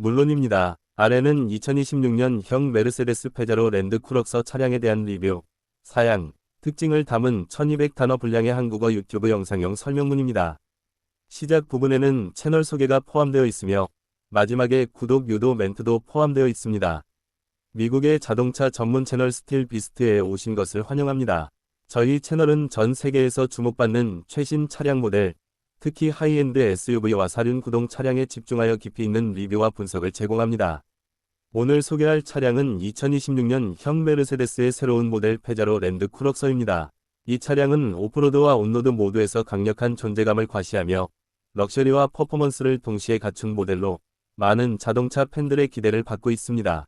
물론입니다. 아래는 2026년형 메르세데스 페자로 랜드 쿠럭서 차량에 대한 리뷰, 사양, 특징을 담은 1200단어 분량의 한국어 유튜브 영상용 설명문입니다. 시작 부분에는 채널 소개가 포함되어 있으며 마지막에 구독 유도 멘트도 포함되어 있습니다. 미국의 자동차 전문 채널 스틸 비스트에 오신 것을 환영합니다. 저희 채널은 전 세계에서 주목받는 최신 차량 모델, 특히 하이엔드 SUV와 사륜 구동 차량에 집중하여 깊이 있는 리뷰와 분석을 제공합니다. 오늘 소개할 차량은 2026년형 메르세데스의 새로운 모델 페자로 랜드 쿠럭서입니다. 이 차량은 오프로드와 온로드 모두에서 강력한 존재감을 과시하며 럭셔리와 퍼포먼스를 동시에 갖춘 모델로 많은 자동차 팬들의 기대를 받고 있습니다.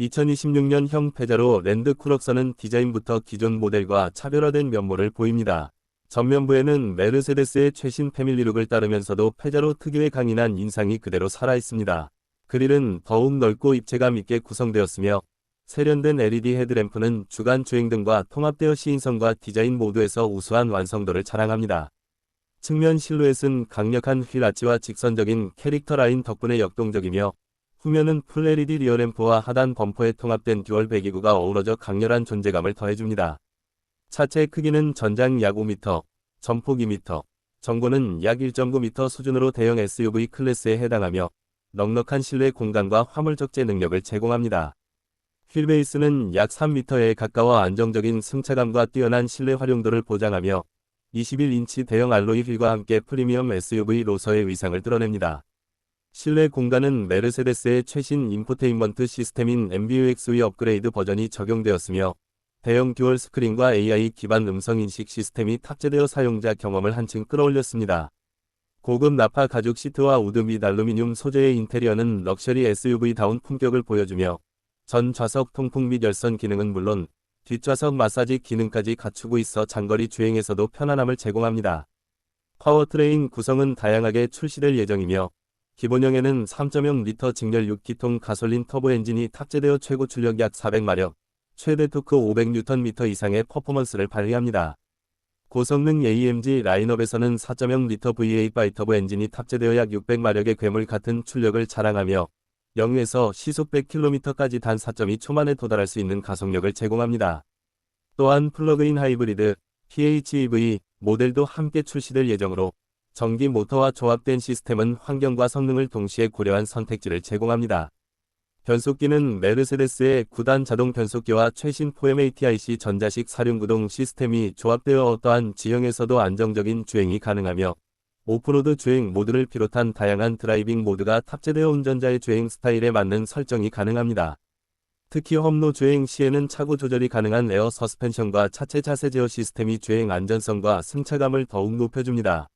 2026년형 페자로 랜드 쿠럭서는 디자인부터 기존 모델과 차별화된 면모를 보입니다. 전면부에는 메르세데스의 최신 패밀리룩을 따르면서도 페자로 특유의 강인한 인상이 그대로 살아있습니다. 그릴은 더욱 넓고 입체감 있게 구성되었으며 세련된 LED 헤드램프는 주간 주행등과 통합되어 시인성과 디자인 모두에서 우수한 완성도를 자랑합니다. 측면 실루엣은 강력한 휠 아치와 직선적인 캐릭터 라인 덕분에 역동적이며 후면은 풀 LED 리어램프와 하단 범퍼에 통합된 듀얼 배기구가 어우러져 강렬한 존재감을 더해줍니다. 차체 크기는 전장 약 5m, 전폭 2m, 전고는 약 1.9m 수준으로 대형 SUV 클래스에 해당하며 넉넉한 실내 공간과 화물 적재 능력을 제공합니다. 휠베이스는 약 3m에 가까워 안정적인 승차감과 뛰어난 실내 활용도를 보장하며 21인치 대형 알로이 휠과 함께 프리미엄 SUV 로서의 위상을 드러냅니다. 실내 공간은 메르세데스의 최신 인포테인먼트 시스템인 MBUX의 업그레이드 버전이 적용되었으며 대형 듀얼 스크린과 AI 기반 음성 인식 시스템이 탑재되어 사용자 경험을 한층 끌어올렸습니다. 고급 나파 가죽 시트와 우드 및 알루미늄 소재의 인테리어는 럭셔리 SUV다운 품격을 보여주며 전 좌석 통풍 및 열선 기능은 물론 뒷좌석 마사지 기능까지 갖추고 있어 장거리 주행에서도 편안함을 제공합니다. 파워트레인 구성은 다양하게 출시될 예정이며 기본형에는 3.0리터 직렬 6기통 가솔린 터보 엔진이 탑재되어 최고 출력 약 400마력, 최대 토크 500Nm 이상의 퍼포먼스를 발휘합니다. 고성능 AMG 라인업에서는 4.0 리터 V8 바이터보 엔진이 탑재되어 약 600마력의 괴물 같은 출력을 자랑하며 0에서 시속 100km까지 단 4.2초 만에 도달할 수 있는 가속력을 제공합니다. 또한 플러그인 하이브리드 PHEV 모델도 함께 출시될 예정으로 전기 모터와 조합된 시스템은 환경과 성능을 동시에 고려한 선택지를 제공합니다. 변속기는 메르세데스의 9단 자동 변속기와 최신 4MATIC 전자식 사륜구동 시스템이 조합되어 어떠한 지형에서도 안정적인 주행이 가능하며 오프로드 주행 모드를 비롯한 다양한 드라이빙 모드가 탑재되어 운전자의 주행 스타일에 맞는 설정이 가능합니다. 특히 험로 주행 시에는 차고 조절이 가능한 에어 서스펜션과 차체 자세 제어 시스템이 주행 안전성과 승차감을 더욱 높여줍니다.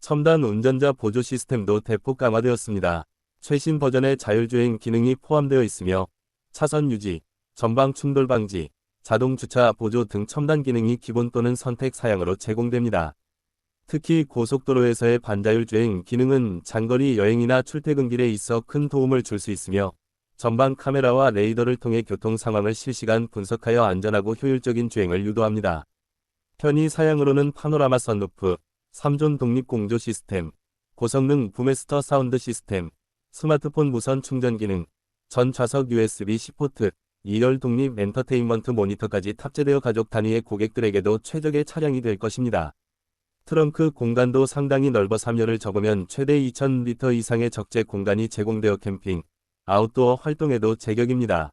첨단 운전자 보조 시스템도 대폭 강화되었습니다. 최신 버전의 자율주행 기능이 포함되어 있으며 차선 유지, 전방 충돌 방지, 자동 주차 보조 등 첨단 기능이 기본 또는 선택 사양으로 제공됩니다. 특히 고속도로에서의 반자율 주행 기능은 장거리 여행이나 출퇴근길에 있어 큰 도움을 줄 수 있으며 전방 카메라와 레이더를 통해 교통 상황을 실시간 분석하여 안전하고 효율적인 주행을 유도합니다. 편의 사양으로는 파노라마 선루프, 3존 독립 공조 시스템, 고성능 부메스터 사운드 시스템, 스마트폰 무선 충전 기능, 전 좌석 USB-C 포트, 2열 독립 엔터테인먼트 모니터까지 탑재되어 가족 단위의 고객들에게도 최적의 차량이 될 것입니다. 트렁크 공간도 상당히 넓어 3열을 접으면 최대 2000리터 이상의 적재 공간이 제공되어 캠핑, 아웃도어 활동에도 제격입니다.